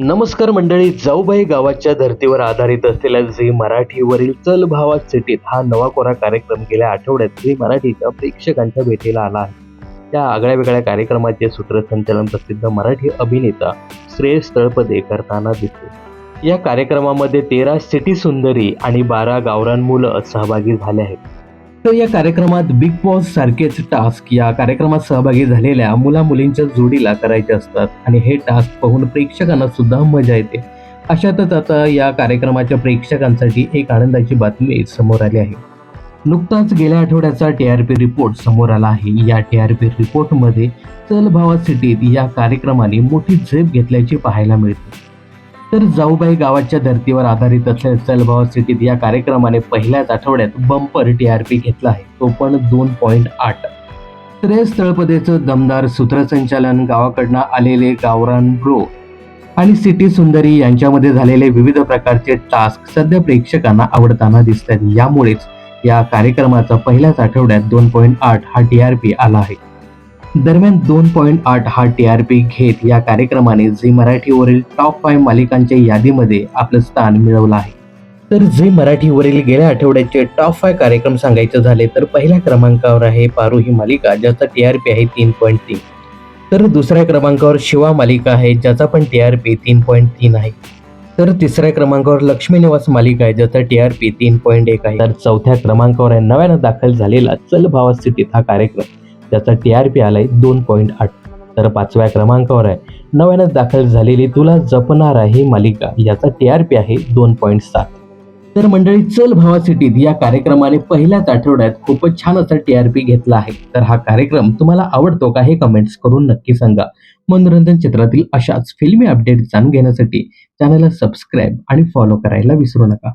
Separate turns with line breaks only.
नमस्कार मंडळी जाऊबाई गावाच्या धर्तीवर आधारित असलेल्या झी मराठीवरील चल भावा सिटीत हा नवा कोरा कार्यक्रम गेल्या आठवड्यात झी मराठीच्या प्रेक्षकांच्या भेटीला आला आहे. त्या आगळ्या वेगळ्या कार्यक्रमाचे सूत्रसंचालन प्रसिद्ध मराठी अभिनेता श्रेयस तळपदे करताना दिसले. या कार्यक्रमामध्ये तेरा सिटी सुंदरी आणि बारा गावरान मुलं सहभागी झाले आहेत. तर या कार्यक्रमात बिग बॉस सारखेच टास्क या कार्यक्रमात सहभागी झालेल्या मुला मुलींच्या जोडीला करायचे असतात. आणि हे टास्क पाहून प्रेक्षकांना सुद्धा मजा येते. अशातच आता या कार्यक्रमाच्या प्रेक्षकांसाठी एक आनंदाची बातमी समोर आली आहे. नुकताच गेल्या आठवड्याचा टी आर पी रिपोर्ट समोर आला आहे. या टी आर पी रिपोर्टमध्ये चल भावा सिटीत या कार्यक्रमाने मोठी झेप घेतल्याचे पाहायला मिळते. तर जाऊबाई गावाच्या धर्तीवर आधारित असलेल्या चलभाव स्थितीत सिटीत या कार्यक्रमाने पहिल्याच आठवड्यात बंपर टी आर पी घेतला आहे. तो पण दोन पॉईंट आठ. श्रेयस तळपदेचं दमदार सूत्रसंचालन गावाकडनं आलेले गावरान ब्रो आणि सिटी सुंदरी यांच्यामध्ये झालेले विविध प्रकारचे टास्क सध्या प्रेक्षकांना आवडताना दिसत आहेत यामुळेच या कार्यक्रमाचा पहिल्याच आठवड्यात दोन पॉईंट आठ हा टी आर पी आला आहे. दरम्यान दोन पॉईंट आठ हा टी आर पी घेत या कार्यक्रमाने झी मराठीवरील टॉप फाईव्ह मालिकांच्या यादीमध्ये आपलं स्थान मिळवलं आहे. तर झी मराठीवरील गेल्या आठवड्याचे टॉप फाय कार्यक्रम सांगायचे झाले तर पहिल्या क्रमांकावर आहे पारू ही मालिका ज्याचा टी आर पी आहे तीन पॉईंट तीन. तर दुसऱ्या क्रमांकावर शिवा मालिका आहे ज्याचा पण टी आर पी तीन पॉईंट तीन आहे. तर तिसऱ्या क्रमांकावर लक्ष्मी निवास मालिका आहे ज्याचा टी आर पी तीन पॉईंट एक आहे. तर चौथ्या क्रमांकावर आहे नव्यानं दाखल झालेला चल भावा हा कार्यक्रम. त्याचा टी आर पी आलाय दोन पॉईंट आठ. तर पाचव्या क्रमांकावर आहे. नव्यानं दाखल झालेली तुला जपणार आहे मालिका. याचा टी आर पी आहे दोन पॉईंट सात. तर मंडळी चल भावा सिटीत या कार्यक्रमाने पहिल्याच आठवड्यात खूपच छान असा टी आर पी घेतला आहे. तर हा कार्यक्रम तुम्हाला आवडतो का हे कमेंट्स करून नक्की सांगा. मनोरंजन क्षेत्रातील अशाच फिल्मी अपडेट जाणून घेण्यासाठी चॅनलला सबस्क्राईब आणि फॉलो करायला विसरू नका.